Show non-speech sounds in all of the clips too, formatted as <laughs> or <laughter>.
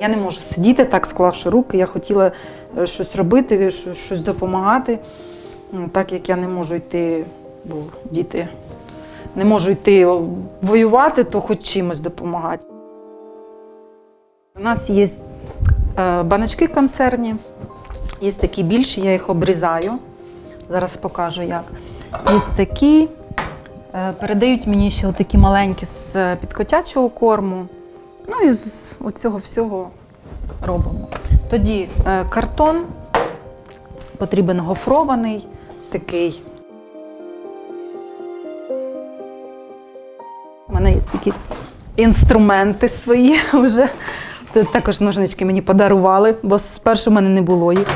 Я не можу сидіти так, склавши руки. Я хотіла е, щось робити, щось допомагати. Ну, Так як я не можу йти, бо діти не можу йти воювати, то хоч чимось допомагати. У нас є е, баночки консервні, є такі більші, я їх обрізаю. Зараз покажу як. Є такі. Е, Передають мені ще такі маленькі з підкотячого корму. Ну і з оцього всього робимо. Тоді е, картон потрібен гофрований такий. У мене є такі інструменти свої <laughs> вже. Тут також ножнички мені подарували, бо спершу в мене не було їх,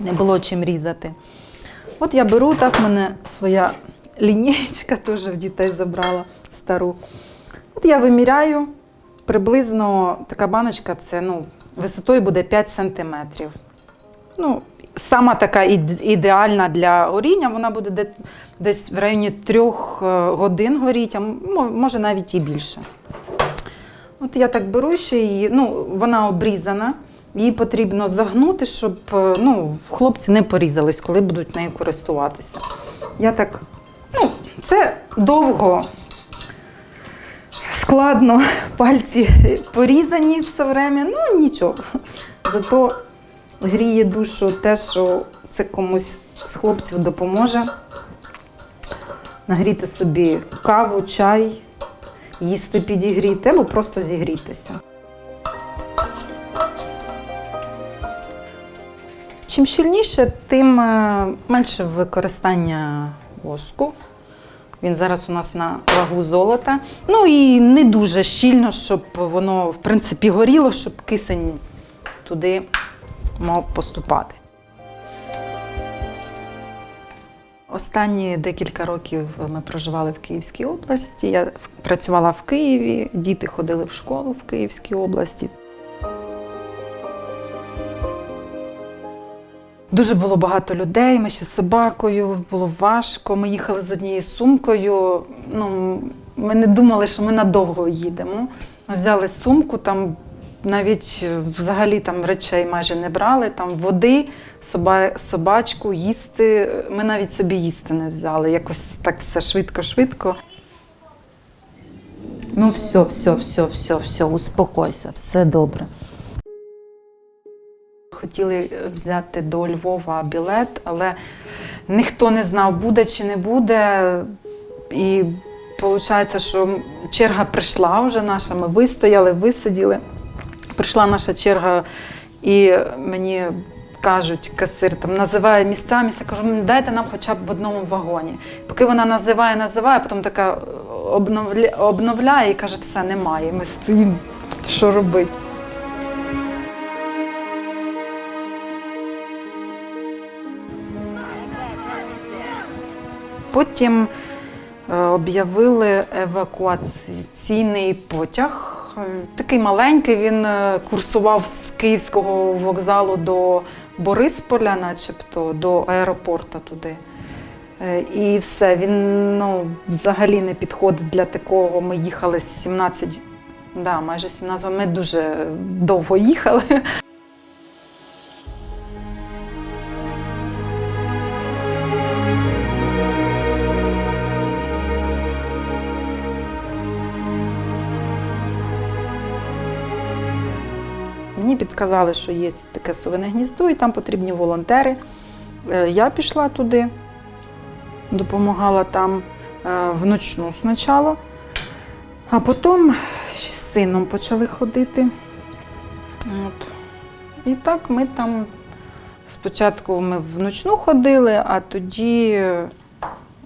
не було чим різати. От я беру, так в мене своя лінієчка <laughs> теж в дітей забрала стару. От я виміряю, приблизно така баночка це ну, висотою буде 5 сантиметрів. Ну, сама така ідеальна для горіння, вона буде десь в районі трьох е, годин горіти, може навіть і більше. От я так беру ще її, ну, вона обрізана, її потрібно загнути, щоб е, ну, хлопці не порізались, коли будуть нею користуватися. Я так, ну, це довго, складно, <laughs> пальці порізані все время, ну нічого. Зато гріє душу те, що це комусь з хлопців допоможе. Нагріти собі каву, чай, їсти підігріти або просто зігрітися. Чим щільніше, тим е, менше використання воску. Він зараз у нас на вагу золота. Ну і не дуже щільно, щоб воно, в принципі, горіло, щоб кисень туди мав поступати. Останні декілька років ми проживали в Київській області. Я працювала в Києві, діти ходили в школу в Київській області. Дуже було багато людей. Ми ще з собакою, було важко. Ми їхали з однією сумкою. Ну, ми не думали, що ми надовго їдемо. Ми взяли сумку, там навіть взагалі там речей майже не брали, там води, соба, собачку, їсти. Ми навіть собі їсти не взяли. Якось так все швидко-швидко. Ну, все, все, все, все, все, успокойся, все добре. Хотіли взяти до Львова білет, але ніхто не знав, буде чи не буде. І виходить, що черга прийшла вже наша, ми вистояли, висиділи. Прийшла наша черга, і мені кажуть, касир там називає місця, місця кажу, дайте нам хоча б в одному вагоні. Поки вона називає, називає, потім така обновля, обновляє і каже, все, немає. Ми стоїмо, що робити. Потім е, об'явили евакуаційний потяг. Такий маленький, він е, курсував з Київського вокзалу до Борисполя, начебто, до аеропорту туди. Е, І все, він ну, взагалі не підходить для такого. Ми їхали 17, да, майже 17, ми дуже довго їхали. Мені підказали, що є таке совине гніздо, і там потрібні волонтери. Е, Я пішла туди, допомагала там е, вночну спочатку, а потім з сином почали ходити. От. І так ми там спочатку ми вночну ходили, а тоді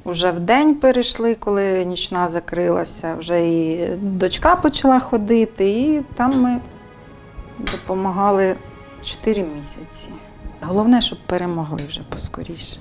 вже в день перейшли, коли нічна закрилася. Вже і дочка почала ходити, і там ми допомагали 4 місяці. Головне, щоб перемогли вже поскоріше.